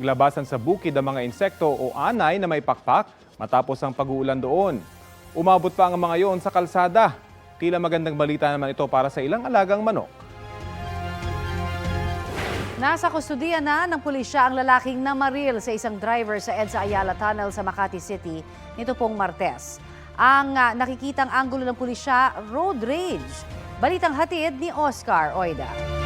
Labasan sa bukid ang mga insekto o anay na may pakpak matapos ang pag-uulan doon. Umabot pa ang mga yon sa kalsada. Tila magandang balita naman ito para sa ilang alagang manok. Nasa kustudiya na ng pulisya ang lalaking namaril sa isang driver sa EDSA Ayala Tunnel sa Makati City nito pong Martes. Ang ah, nakikitang anggulo ng pulisya, road rage. Balitang hatid ni Oscar Oida.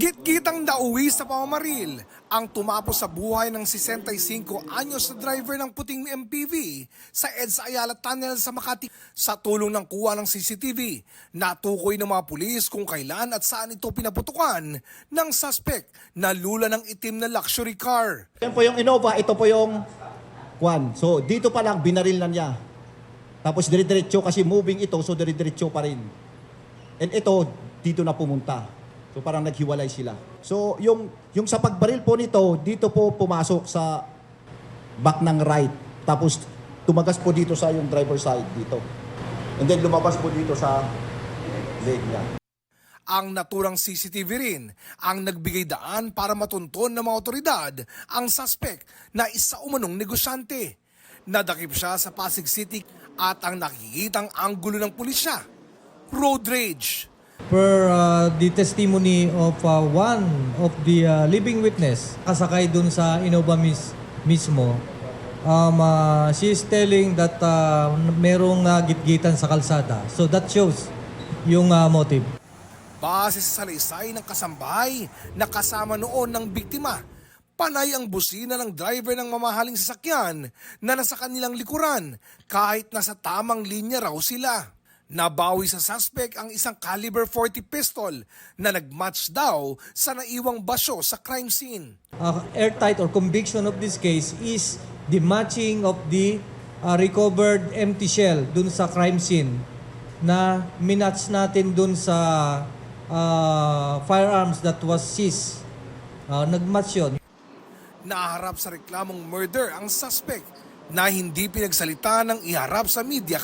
Git-gitang nauwi sa pamamaril ang tumapos sa buhay ng 65 anyos na driver ng puting MPV sa EDSA Ayala Tunnel sa Makati. Sa tulong ng kuha ng CCTV, natukoy ng mga pulis kung kailan at saan ito pinaputukan ng suspect na lula ng itim na luxury car. Yan po yung Innova, ito po yung Kwan. So dito pa lang binaril na niya. Tapos dire-diretso kasi moving ito, so dire-diretso pa rin. And ito, dito na pumunta. So parang naghiwalay sila. So yung yung sa pagbaril po nito, dito po pumasok sa back ng right. Tapos tumagas po dito sa yung driver side dito. And then lumabas po dito sa leg niya. Ang naturang CCTV rin ang nagbigay daan para matunton ng mga otoridad ang suspect na isa umanong negosyante. Nadakip siya sa Pasig City at ang nakikitang anggulo ng pulisya, road rage. Per uh, the testimony of uh, one of the uh, living witness, kasakay dun sa Innova mis- mismo, um, uh, she is telling that uh, merong uh, gitgitan sa kalsada. So that shows yung uh, motive. Base sa salaysay ng kasambahay na kasama noon ng biktima, panay ang busina ng driver ng mamahaling sasakyan na nasa kanilang likuran kahit nasa tamang linya raw sila. Nabawi sa suspect ang isang caliber 40 pistol na nagmatch daw sa naiwang basyo sa crime scene. Uh, airtight or conviction of this case is the matching of the uh, recovered empty shell dun sa crime scene na minatch natin dun sa uh, firearms that was seized. Uh, nagmatch yun. Naharap sa reklamong murder ang suspect na hindi pinagsalita ng iharap sa media.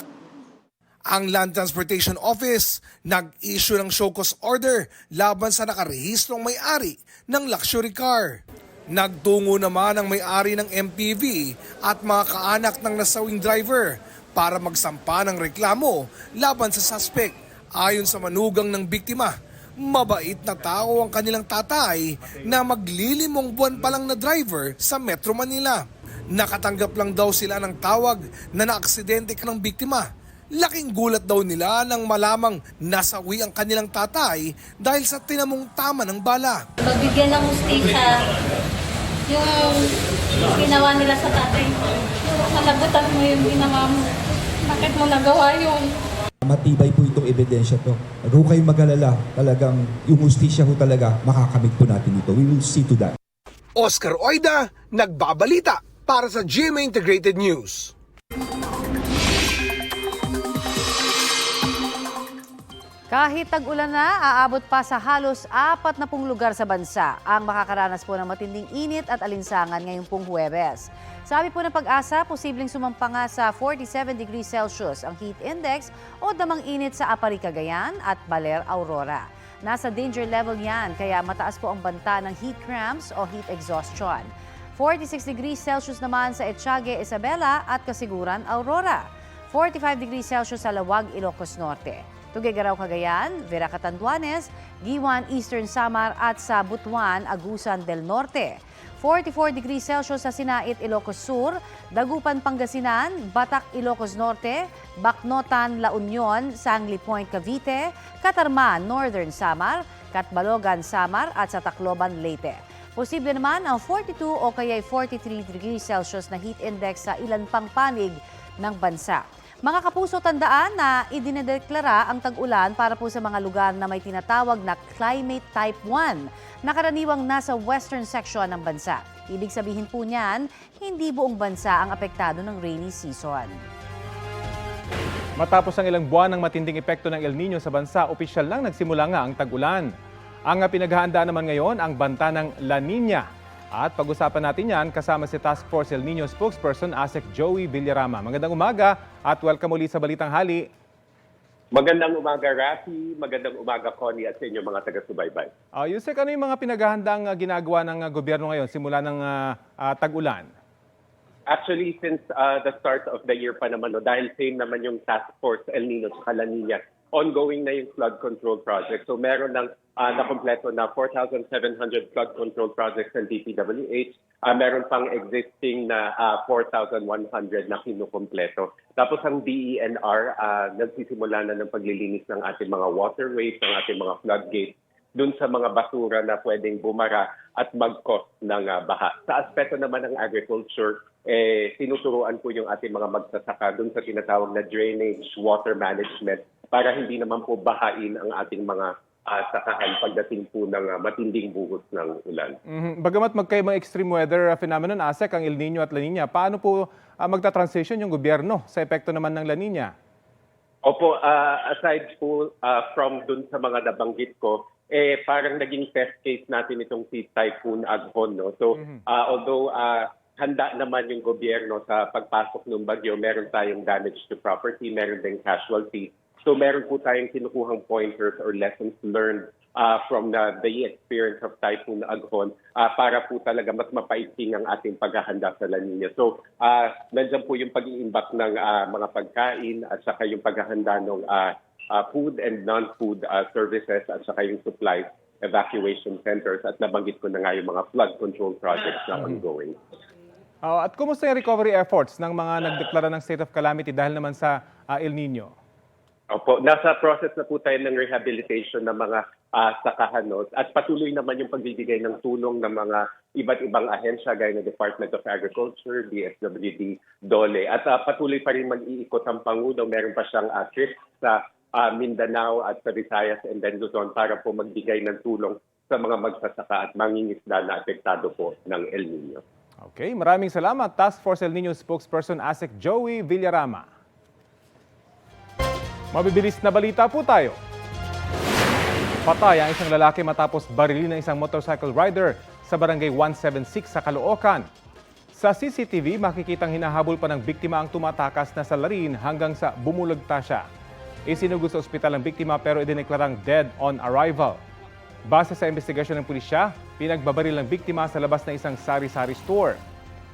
Ang Land Transportation Office nag-issue ng show cause order laban sa nakarehistrong may-ari ng luxury car. Nagtungo naman ang may-ari ng MPV at mga kaanak ng nasawing driver para magsampa ng reklamo laban sa suspect. Ayon sa manugang ng biktima, mabait na tao ang kanilang tatay na maglilimong buwan pa lang na driver sa Metro Manila. Nakatanggap lang daw sila ng tawag na naaksidente ka ng biktima. Laking gulat daw nila nang malamang nasawi ang kanilang tatay dahil sa tinamong tama ng bala. Magbigyan ng hustisya yung ginawa nila sa tatay. Malabutan mo yung ginawa mo. Bakit mo nagawa yun? Matibay po itong ebidensya to. Huwag kayong mag-alala. Talagang yung justisya ho talaga, makakamit po natin ito. We will see to that. Oscar Oida, nagbabalita para sa GMA Integrated News. Kahit tag-ulan na, aabot pa sa halos apat na pong lugar sa bansa ang makakaranas po ng matinding init at alinsangan ngayong pong Huwebes. Sabi po ng pag-asa, posibleng sumampa nga sa 47 degrees Celsius ang heat index o damang init sa Apari, Cagayan at Baler, Aurora. Nasa danger level yan, kaya mataas po ang banta ng heat cramps o heat exhaustion. 46 degrees Celsius naman sa Etchage, Isabela at Kasiguran, Aurora. 45 degrees Celsius sa Lawag, Ilocos Norte. Tugigaraw, Cagayan, Vera Catanduanes, Giwan, Eastern Samar at sa Butuan, Agusan del Norte. 44 degrees Celsius sa Sinait, Ilocos Sur, Dagupan, Pangasinan, Batak, Ilocos Norte, Bacnotan, La Union, Sangli Point, Cavite, Katarman, Northern Samar, Katbalogan, Samar at sa Tacloban, Leyte. Posible naman ang 42 o kaya 43 degrees Celsius na heat index sa ilan pang panig ng bansa. Mga kapuso, tandaan na idinedeklara ang tag-ulan para po sa mga lugar na may tinatawag na Climate Type 1 na karaniwang nasa western section ng bansa. Ibig sabihin po niyan, hindi buong bansa ang apektado ng rainy season. Matapos ang ilang buwan ng matinding epekto ng El Nino sa bansa, opisyal lang nagsimula nga ang tag-ulan. Ang pinaghahandaan naman ngayon ang banta ng La Nina. At pag-usapan natin yan kasama si Task Force El Nino spokesperson ASEC Joey Villarama. Magandang umaga at welcome ulit sa Balitang Hali. Magandang umaga, Rafi. Magandang umaga, Connie, at sa inyong mga taga-subaybay. Uh, Yusek, ano yung mga pinaghahandang uh, ginagawa ng uh, gobyerno ngayon simula ng uh, uh, tag-ulan? Actually, since uh, the start of the year pa naman, no, dahil same naman yung task force El Nino at La Nina, ongoing na yung flood control project. So meron ng uh, nakompleto na 4,700 flood control projects ng DPWH. Uh, meron pang existing na uh, 4,100 na kinukompleto. Tapos ang DENR, uh, nagsisimula na ng paglilinis ng ating mga waterways, ng ating mga floodgates, dun sa mga basura na pwedeng bumara at mag-cause ng uh, baha. Sa aspeto naman ng agriculture, eh, tinuturuan po yung ating mga magsasaka dun sa tinatawag na drainage, water management, para hindi naman po bahain ang ating mga uh, sakahan pagdating po ng uh, matinding buhos ng ulan. Mhm. Bagamat magkaibang extreme weather uh, phenomenon, ASEC, ang El Nino at La Nina, paano po uh, magta-transition yung gobyerno sa epekto naman ng La Nina? Opo, uh, aside po uh, from dun sa mga nabanggit ko, eh parang naging test case natin itong si Typhoon Aghon. No? So uh, although uh, handa naman yung gobyerno sa pagpasok ng bagyo, meron tayong damage to property, meron din casualty. So meron po tayong kinukuhang pointers or lessons learned uh, from the, the experience of Typhoon Aghon uh, para po talaga mas mapaigting ang ating paghahanda sa La Nina. So uh, nandyan po yung pag-iimbak ng uh, mga pagkain at saka yung paghahanda ng uh, uh, food and non-food uh, services at saka yung supplies evacuation centers at nabanggit ko na nga yung mga flood control projects na ongoing. Uh, at kumusta yung recovery efforts ng mga nagdeklara ng state of calamity dahil naman sa uh, El Nino? Opo, nasa process na po tayo ng rehabilitation ng mga uh, sakahan no? at patuloy naman yung pagbibigay ng tulong ng mga iba't ibang ahensya gaya ng Department of Agriculture, DSWD, DOLE. At uh, patuloy pa rin mag-iikot ang Pangulo. Meron pa siyang uh, trip sa uh, Mindanao at sa Visayas and then Luzon para po magbigay ng tulong sa mga magsasaka at mangingisda na apektado po ng El Nino. Okay, maraming salamat. Task Force El Nino spokesperson ASEC Joey Villarama. Mabibilis na balita po tayo. Patay ang isang lalaki matapos barilin ng isang motorcycle rider sa barangay 176 sa Caloocan. Sa CCTV, makikitang hinahabol pa ng biktima ang tumatakas na salarin hanggang sa bumulagta siya. Isinugod sa ospital ang biktima pero idineklarang dead on arrival. Base sa investigasyon ng pulisya, pinagbabaril ng biktima sa labas ng isang sari-sari store.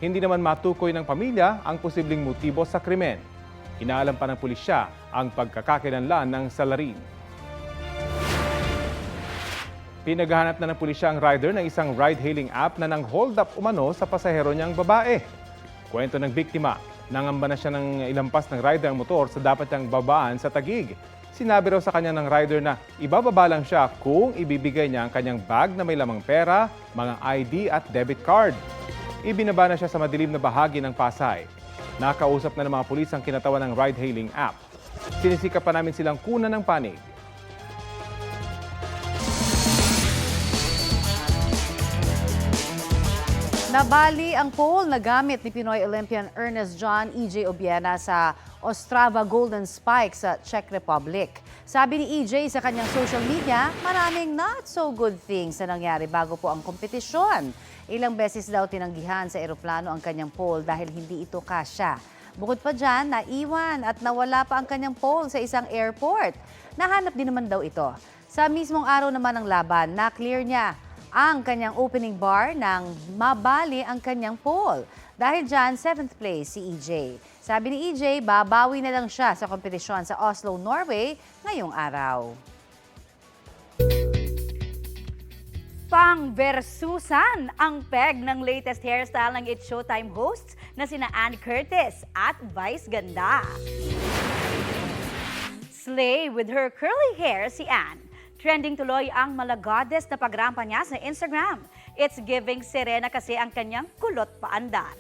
Hindi naman matukoy ng pamilya ang posibleng motibo sa krimen. Inaalam pa ng pulisya ang pagkakakilanlan ng salarin. Pinaghahanap na ng pulisya ang rider ng isang ride-hailing app na nang hold up umano sa pasahero niyang babae. Kwento ng biktima, nangamba na siya ng ilampas ng rider ang motor sa dapat niyang babaan sa tagig. Sinabi raw sa kanya ng rider na ibababa lang siya kung ibibigay niya ang kanyang bag na may lamang pera, mga ID at debit card. Ibinaba na siya sa madilim na bahagi ng Pasay. Nakausap na ng mga pulis ang kinatawan ng ride-hailing app. Sinisikap pa namin silang kunan ng panig. Nabali ang pole na gamit ni Pinoy Olympian Ernest John E.J. Obiena sa Ostrava Golden Spike sa Czech Republic. Sabi ni E.J. sa kanyang social media, maraming not so good things na nangyari bago po ang kompetisyon. Ilang beses daw tinanggihan sa eroplano ang kanyang pole dahil hindi ito kasya. Bukod pa dyan, naiwan at nawala pa ang kanyang pole sa isang airport. Nahanap din naman daw ito. Sa mismong araw naman ng laban, na-clear niya ang kanyang opening bar nang mabali ang kanyang pole. Dahil dyan, 7th place si EJ. Sabi ni EJ, babawi na lang siya sa kompetisyon sa Oslo, Norway ngayong araw. Pang versusan ang peg ng latest hairstyle ng It's Showtime hosts na sina Ann Curtis at Vice Ganda. Slay with her curly hair si Ann. Trending tuloy ang malagodes na pagrampa niya sa Instagram. It's giving Serena kasi ang kanyang kulot paandar.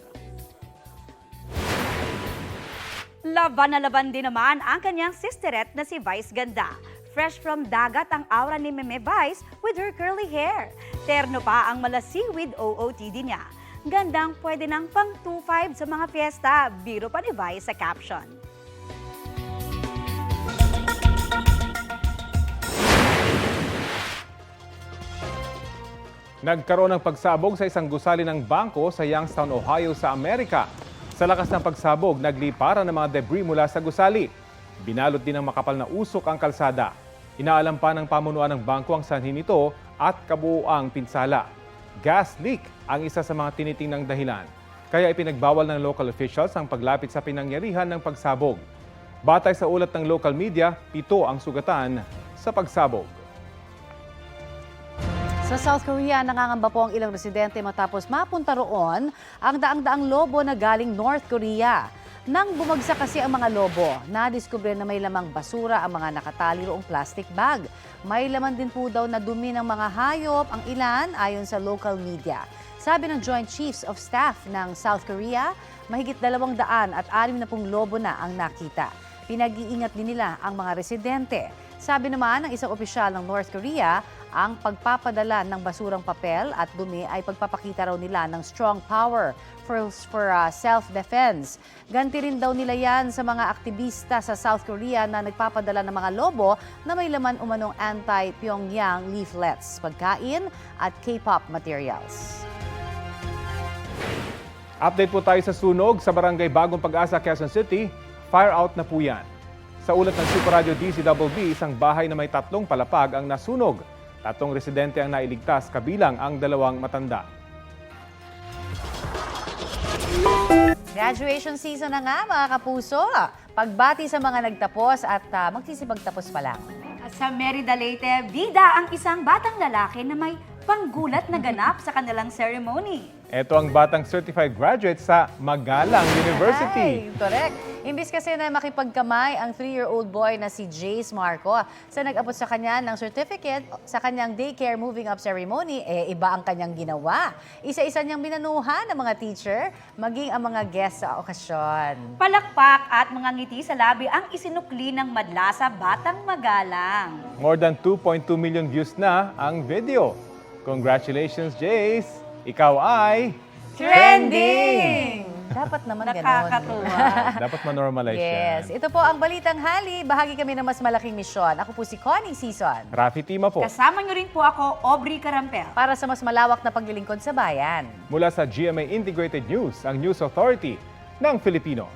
Laban na laban din naman ang kanyang sisterette na si Vice Ganda. Fresh from dagat ang aura ni Meme Vice with her curly hair. Terno pa ang mala seaweed OOTD niya. Gandang pwede ng pang 2-5 sa mga fiesta, biro pa ni Vice sa caption. Nagkaroon ng pagsabog sa isang gusali ng bangko sa Youngstown, Ohio sa Amerika. Sa lakas ng pagsabog, nagliparan ng mga debris mula sa gusali. Binalot din ng makapal na usok ang kalsada. Inaalam pa ng pamunuan ng bangko ang sanhi nito at kabuuang pinsala. Gas leak ang isa sa mga tinitingnang dahilan. Kaya ipinagbawal ng local officials ang paglapit sa pinangyarihan ng pagsabog. Batay sa ulat ng local media, pito ang sugatan sa pagsabog. Sa South Korea, nangangamba po ang ilang residente matapos mapunta roon ang daang-daang lobo na galing North Korea. Nang bumagsak kasi ang mga lobo, nadiskubre na may lamang basura ang mga nakatali roong plastic bag. May laman din po daw na dumi ng mga hayop ang ilan ayon sa local media. Sabi ng Joint Chiefs of Staff ng South Korea, mahigit dalawang daan at anim na pong lobo na ang nakita. Pinag-iingat din nila ang mga residente. Sabi naman ng isang opisyal ng North Korea, ang pagpapadala ng basurang papel at dumi ay pagpapakita raw nila ng strong power for, for uh, self-defense. Ganti rin daw nila yan sa mga aktivista sa South Korea na nagpapadala ng mga lobo na may laman umanong anti-Pyongyang leaflets, pagkain at K-pop materials. Update po tayo sa sunog sa barangay Bagong Pag-asa, Quezon City. Fire out na po yan. Sa ulat ng Super Radio DCWB, isang bahay na may tatlong palapag ang nasunog. Tatlong residente ang nailigtas, kabilang ang dalawang matanda. Graduation season na nga mga kapuso. Pagbati sa mga nagtapos at uh, magsisipagtapos pa lang. At sa Merida Leyte, bida ang isang batang lalaki na may panggulat na ganap sa kanilang ceremony. Ito ang batang certified graduate sa Magalang University. Ay, correct. Imbis kasi na makipagkamay ang 3-year-old boy na si Jace Marco sa nag-abot sa kanya ng certificate sa kanyang daycare moving up ceremony, eh iba ang kanyang ginawa. Isa-isa niyang binanuhan ng mga teacher, maging ang mga guests sa okasyon. Palakpak at mga ngiti sa labi ang isinukli ng madla sa batang magalang. More than 2.2 million views na ang video. Congratulations, Jace! Ikaw ay Trending! Dapat naman ganon. Nakakatuwa. dapat manormalize Yes. yan. Ito po ang Balitang Hali. Bahagi kami ng mas malaking misyon. Ako po si Connie Season. Rafi Tima po. Kasama niyo rin po ako, Aubrey Carampel. Para sa mas malawak na paglilingkod sa bayan. Mula sa GMA Integrated News, ang News Authority ng Filipino.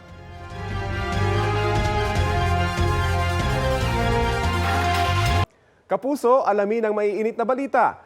Kapuso, alamin ang maiinit na balita.